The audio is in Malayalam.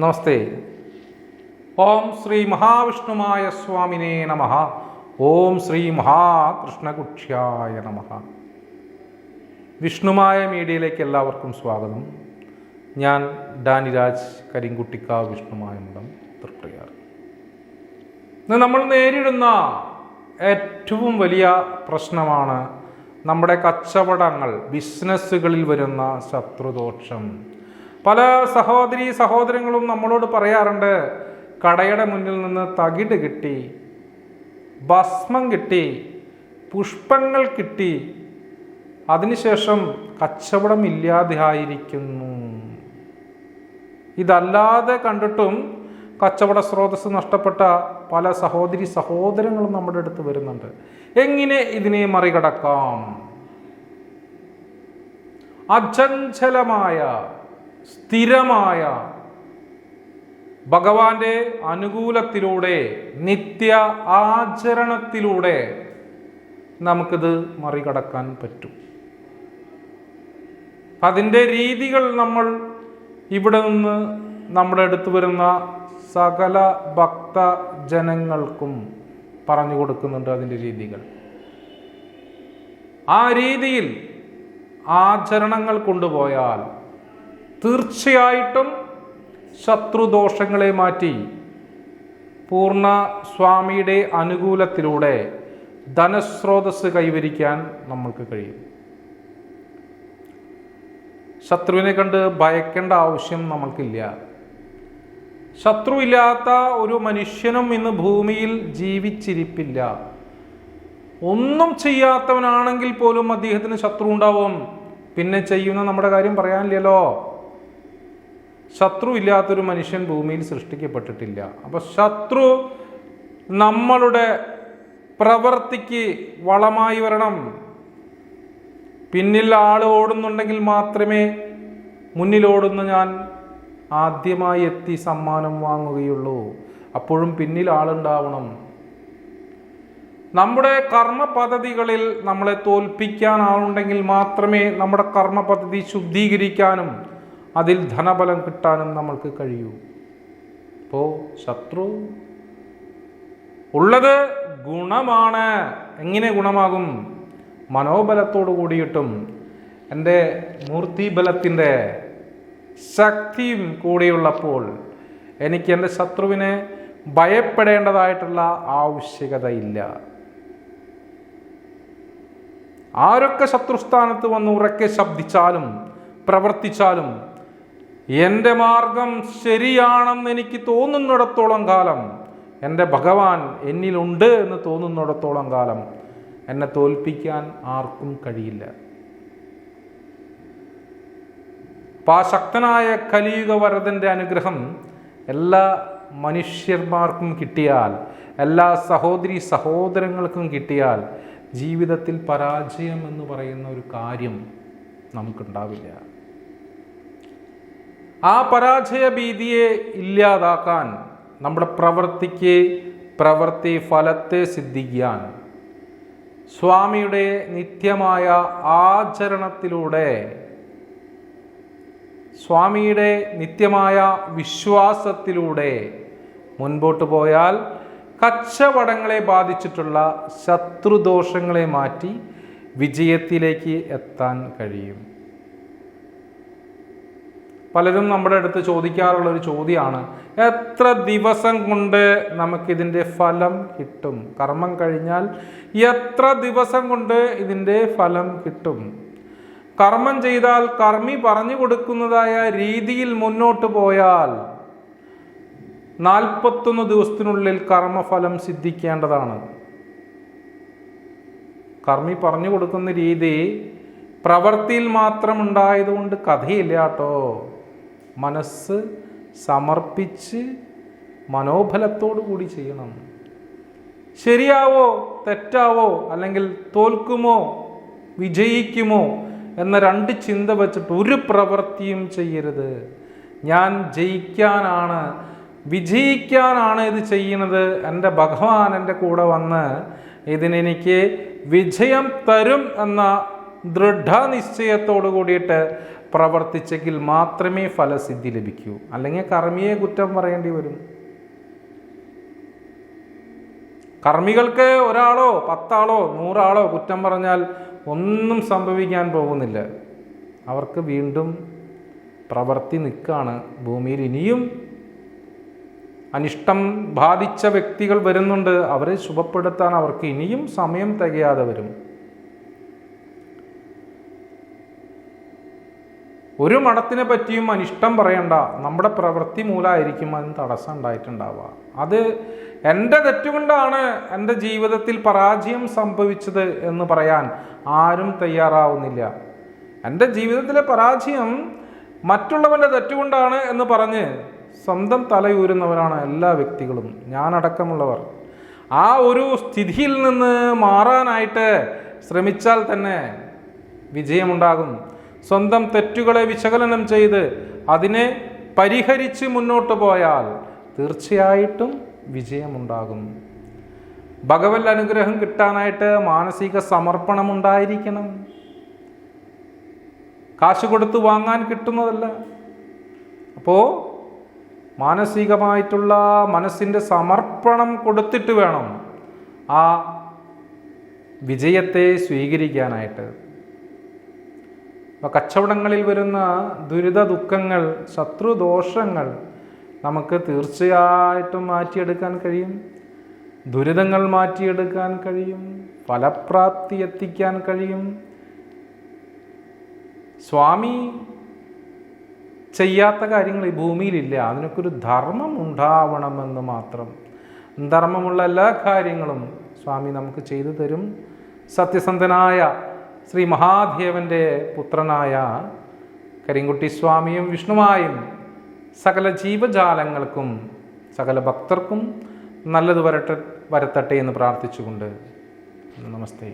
നമസ്തേ. ഓം ശ്രീ മഹാവിഷ്ണുമായ സ്വാമിനേ നമ. ഓം ശ്രീ മഹാകൃഷ്ണകുക്ഷ്യായ നമ. വിഷ്ണുമായ മീഡിയയിലേക്ക് എല്ലാവർക്കും സ്വാഗതം. ഞാൻ ഡാനിരാജ് കരിങ്കുട്ടിക്ക വിഷ്ണുമായ മഠം തൃപ്രയാർ. ഇന്ന് നമ്മൾ നേരിടുന്ന ഏറ്റവും വലിയ പ്രശ്നമാണ് നമ്മുടെ കച്ചവടങ്ങൾ ബിസിനസ്സുകളിൽ വരുന്ന ശത്രുദോഷം. പല സഹോദരി സഹോദരങ്ങളും നമ്മളോട് പറയാറുണ്ട് കടയുടെ മുന്നിൽ നിന്ന് തകിട് കിട്ടി ഭസ്മം കിട്ടി പുഷ്പങ്ങൾ കിട്ടി അതിനുശേഷം കച്ചവടം ഇല്ലാതെയായിരിക്കുന്നു. ഇതല്ലാതെ കണ്ടിട്ടും കച്ചവട സ്രോതസ് നഷ്ടപ്പെട്ട പല സഹോദരി സഹോദരങ്ങളും നമ്മുടെ അടുത്ത് വരുന്നുണ്ട്. എങ്ങനെ ഇതിനെ മറികടക്കാം? അചഞ്ചലമായ സ്ഥിരമായ ഭഗവാന്റെ അനുകൂലത്തിലൂടെ നിത്യ ആചരണത്തിലൂടെ നമുക്കിത് മറികടക്കാൻ പറ്റും. അതിന്റെ രീതികൾ നമ്മൾ ഇവിടെ നിന്ന് നമ്മുടെ അടുത്ത് വരുന്ന സകല ഭക്ത ജനങ്ങൾക്കും പറഞ്ഞു കൊടുക്കുന്നുണ്ട് അതിന്റെ രീതികൾ. ആ രീതിയിൽ ആചരണങ്ങൾ കൊണ്ടുപോയാൽ തീർച്ചയായിട്ടും ശത്രുദോഷങ്ങളെ മാറ്റി പൂർണ സ്വാമിയുടെ അനുകൂലത്തിലൂടെ ധനസ്രോതസ് കൈവരിക്കാൻ നമ്മൾക്ക് കഴിയും. ശത്രുവിനെ കണ്ട് ഭയക്കേണ്ട ആവശ്യം നമ്മൾക്കില്ല. ശത്രു ഇല്ലാത്ത ഒരു മനുഷ്യനും ഇന്ന് ഭൂമിയിൽ ജീവിച്ചിരിപ്പില്ല. ഒന്നും ചെയ്യാത്തവനാണെങ്കിൽ പോലും അദ്ദേഹത്തിന് ശത്രു ഉണ്ടാവും. പിന്നെ ചെയ്യുന്ന നമ്മുടെ കാര്യം പറയാനില്ലല്ലോ. ശത്രു ഇല്ലാത്തൊരു മനുഷ്യൻ ഭൂമിയിൽ സൃഷ്ടിക്കപ്പെട്ടിട്ടില്ല. അപ്പോൾ ശത്രു നമ്മളുടെ പ്രവൃത്തിക്ക് വളമായി വരണം. പിന്നിൽ ആൾ ഓടുന്നുണ്ടെങ്കിൽ മാത്രമേ മുന്നിലോടുന്ന ഞാൻ ആദ്യമായി എത്തി സമ്മാനം വാങ്ങുകയുള്ളൂ. അപ്പോഴും പിന്നിൽ ആളുണ്ടാവണം. നമ്മുടെ കർമ്മ പദ്ധതികളിൽ നമ്മളെ തോൽപ്പിക്കാൻ ആളുണ്ടെങ്കിൽ മാത്രമേ നമ്മുടെ കർമ്മ പദ്ധതി ശുദ്ധീകരിക്കാനും അതിൽ ധനബലം കിട്ടാനും നമ്മൾക്ക് കഴിയൂ. അപ്പോൾ ശത്രു ഉള്ളത് ഗുണമാണ്. എങ്ങനെ ഗുണമാകും? മനോബലത്തോടു കൂടിയിട്ടും എന്റെ മൂർത്തിബലത്തിന്റെ ശക്തിയും കൂടിയുള്ളപ്പോൾ എനിക്ക് എന്റെ ശത്രുവിനെ ഭയപ്പെടേണ്ടതായിട്ടുള്ള ആവശ്യകതയില്ല. ആരൊക്കെ ശത്രുസ്ഥാനത്ത് വന്ന് ഉറക്കെ ശബ്ദിച്ചാലും പ്രവർത്തിച്ചാലും എന്റെ മാർഗം ശരിയാണെന്ന് എനിക്ക് തോന്നുന്നിടത്തോളം കാലം. എന്റെ ഭഗവാൻ എന്നിലുണ്ട് എന്ന് തോന്നുന്നിടത്തോളം കാലം. എന്നെ തോൽപ്പിക്കാൻ ആർക്കും കഴിയില്ല. അപ്പം ആ ശക്തനായ കലിയുഗ വരതന്റെ അനുഗ്രഹം എല്ലാ മനുഷ്യന്മാർക്കും കിട്ടിയാൽ എല്ലാ സഹോദരി സഹോദരങ്ങൾക്കും കിട്ടിയാൽ ജീവിതത്തിൽ പരാജയം എന്ന് പറയുന്ന ഒരു കാര്യം നമുക്കുണ്ടാവില്ല. ആ പരാജയ ഭീതിയെ ഇല്ലാതാക്കാൻ നമ്മുടെ പ്രവൃത്തിക്ക് പ്രവൃത്തി ഫലത്തെ സിദ്ധിക്കാൻ സ്വാമിയുടെ നിത്യമായ ആചരണത്തിലൂടെ സ്വാമിയുടെ നിത്യമായ വിശ്വാസത്തിലൂടെ മുൻപോട്ട് പോയാൽ കച്ചവടങ്ങളെ ബാധിച്ചിട്ടുള്ള ശത്രുദോഷങ്ങളെ മാറ്റി വിജയത്തിലേക്ക് എത്താൻ കഴിയും. പലരും നമ്മുടെ അടുത്ത് ചോദിക്കാറുള്ള ഒരു ചോദ്യമാണ് എത്ര ദിവസം കൊണ്ട് നമുക്കിതിന്റെ ഫലം കിട്ടും? കർമ്മം കഴിഞ്ഞാൽ എത്ര ദിവസം കൊണ്ട് ഇതിന്റെ ഫലം കിട്ടും? കർമ്മം ചെയ്താൽ കർമ്മി പറഞ്ഞു കൊടുക്കുന്നതായ രീതിയിൽ മുന്നോട്ട് പോയാൽ നാൽപ്പത്തൊന്ന് ദിവസത്തിനുള്ളിൽ കർമ്മഫലം സിദ്ധിക്കേണ്ടതാണ്. കർമ്മി പറഞ്ഞു കൊടുക്കുന്ന രീതി പ്രവൃത്തിയിൽ മാത്രം ഉണ്ടായതുകൊണ്ട് കഥയില്ല കേട്ടോ. മനസ്സ് സമർപ്പിച്ച് മനോബലത്തോടു കൂടി ചെയ്യണം. ശരിയാവോ? തെറ്റാവോ? അല്ലെങ്കിൽ തോൽക്കുമോ? വിജയിക്കുമോ? എന്ന രണ്ട് ചിന്ത വെച്ചിട്ട് ഒരു പ്രവൃത്തിയും ചെയ്യരുത്. ഞാൻ ജയിക്കാനാണ്. വിജയിക്കാനാണ് ഇത് ചെയ്യുന്നത്. എന്റെ ഭഗവാൻ എന്റെ കൂടെ വന്ന് ഇതിനെനിക്ക് വിജയം തരും എന്ന ദൃഢനിശ്ചയത്തോടു കൂടിയിട്ട് പ്രവർത്തിച്ചെങ്കിൽ മാത്രമേ ഫലസിദ്ധി ലഭിക്കൂ. അല്ലെങ്കിൽ കർമ്മിയെ കുറ്റം പറയേണ്ടി വരും. കർമ്മികൾക്ക് ഒരാളോ പത്താളോ നൂറാളോ കുറ്റം പറഞ്ഞാൽ ഒന്നും സംഭവിക്കാൻ പോകുന്നില്ല. അവർക്ക് വീണ്ടും പ്രവർത്തി നിൽക്കുകയാണ്. ഭൂമിയിൽ ഇനിയും അനിഷ്ടം ബാധിച്ച വ്യക്തികൾ വരുന്നുണ്ട്. അവരെ ശുഭപ്പെടുത്താൻ അവർക്ക് ഇനിയും സമയം തികയാതെ വരും. ഒരു മഠത്തിനെ പറ്റിയും അനിഷ്ടം പറയണ്ട. നമ്മുടെ പ്രവൃത്തി മൂലമായിരിക്കും അതിന് തടസ്സം ഉണ്ടായിട്ടുണ്ടാവുക. അത് എന്റെ തെറ്റുകൊണ്ടാണ് എന്റെ ജീവിതത്തിൽ പരാജയം സംഭവിച്ചത് എന്ന് പറയാൻ ആരും തയ്യാറാവുന്നില്ല. എന്റെ ജീവിതത്തിലെ പരാജയം മറ്റുള്ളവന്റെ തെറ്റുകൊണ്ടാണ് എന്ന് പറഞ്ഞ് സ്വന്തം തലയൂരുന്നവരാണ് എല്ലാ വ്യക്തികളും. ഞാനടക്കമുള്ളവർ. ആ ഒരു സ്ഥിതിയിൽ നിന്ന് മാറാനായിട്ട് ശ്രമിച്ചാൽ തന്നെ വിജയമുണ്ടാകും. സ്വന്തം തെറ്റുകളെ വിശകലനം ചെയ്ത് അതിനെ പരിഹരിച്ച് മുന്നോട്ട് പോയാൽ തീർച്ചയായിട്ടും വിജയമുണ്ടാകും. ഭഗവത് അനുഗ്രഹം കിട്ടാനായിട്ട് മാനസിക സമർപ്പണം ഉണ്ടായിരിക്കണം കാശ് കൊടുത്ത് വാങ്ങാൻ കിട്ടുന്നതല്ല. അപ്പോൾ മാനസികമായിട്ടുള്ള മനസ്സിന്റെ സമർപ്പണം കൊടുത്തിട്ട് വേണം ആ വിജയത്തെ സ്വീകരിക്കാനായിട്ട്. അപ്പോൾ കച്ചവടങ്ങളിൽ വരുന്ന ദുരിത ദുഃഖങ്ങൾ ശത്രുദോഷങ്ങൾ നമുക്ക് തീർച്ചയായിട്ടും മാറ്റിയെടുക്കാൻ കഴിയും. ദുരിതങ്ങൾ മാറ്റിയെടുക്കാൻ കഴിയും. ഫലപ്രാപ്തി എത്തിക്കാൻ കഴിയും. സ്വാമി ചെയ്യാത്ത കാര്യങ്ങൾ ഈ ഭൂമിയിലില്ല. അതിനൊക്കെ ഒരു ധർമ്മം ഉണ്ടാവണമെന്ന് മാത്രം. ധർമ്മമുള്ള എല്ലാ കാര്യങ്ങളും സ്വാമി നമുക്ക് ചെയ്തു തരും. സത്യസന്ധനായ ശ്രീ മഹാദേവന്റെ പുത്രനായ കരിങ്കുട്ടി സ്വാമിയും വിഷ്ണുവായും സകല ജീവജാലങ്ങൾക്കും സകല ഭക്തർക്കും നല്ലത് വരട്ടെ വരത്തട്ടെ എന്ന് പ്രാർത്ഥിച്ചുകൊണ്ട് നമസ്തേ.